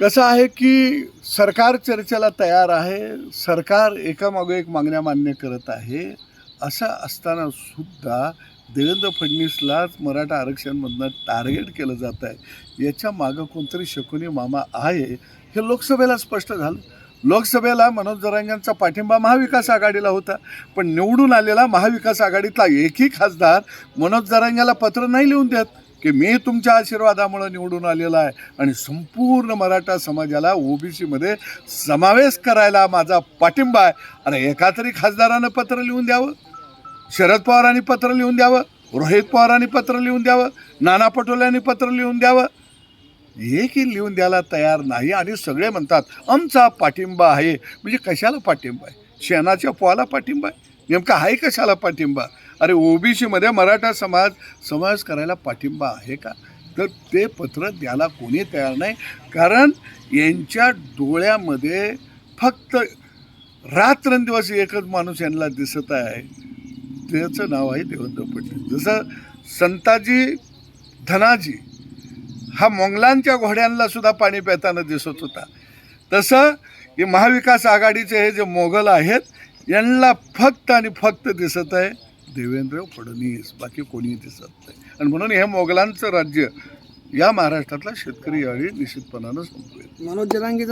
कसं आहे की सरकार चर्चेला तयार आहे सरकार एकामागे एक मागण्या मान्य करत आहे असं असताना सुद्धा देवेंद्र फडणवीसलाच मराठा आरक्षणमधनं टार्गेट केलं जात आहे. याच्या मागं कोणतरी शकुनी मामा आहे हे लोकसभेला स्पष्ट झालं. लोकसभेला मनोज जरांगांचा पाठिंबा महाविकास आघाडीला होता पण निवडून आलेला महाविकास आघाडीतला एकही खासदार मनोज जरांग्याला पत्र नाही लिहून देत. की मी तुमच्या आशीर्वादामुळे निवडून आलेला आहे आणि संपूर्ण मराठा समाजाला ओबीसीमध्ये समावेश करायला माझा पाठिंबा आहे. आणि एका तरी खासदारानं पत्र लिहून द्यावं? शरद पवारांनी पत्र लिहून द्यावं? रोहित पवारांनी पत्र लिहून द्यावं? नाना पटोल्यांनी पत्र लिहून द्यावं? एकही लिहून द्यायला तयार नाही आणि सगळे म्हणतात आमचा पाठिंबा आहे. म्हणजे कशाला पाठिंबा आहे? शेणाच्या पोहाला पाठिंबा आहे? नेमका आहे कशाला पाठिंबा? अरे ओबीसीमध्ये मराठा समाज समावेश करायला पाठिंबा आहे का? तर ते पत्र द्यायला कोणी तयार नाही. कारण यांच्या डोळ्यामध्ये फक्त रात्रंदिवस एकच माणूस यांना दिसत आहे. त्याचं नाव आहे देवेंद्र फडणवीस. जसं संताजी धनाजी हा मोंगलांच्या घोड्यांना सुद्धा पाणी पिताना दिसत होता. तसं हे महाविकास आघाडीचे हे जे मोगल आहेत यांना फक्त आणि फक्त दिसत आहे देवेंद्र फडणवीस बाकी कोणी दिसत नाही आणि म्हणून हे मोगलांचं राज्य या महाराष्ट्रातला शेतकरी यावेळी निश्चितपणानं संपवेल. मनोज राज्य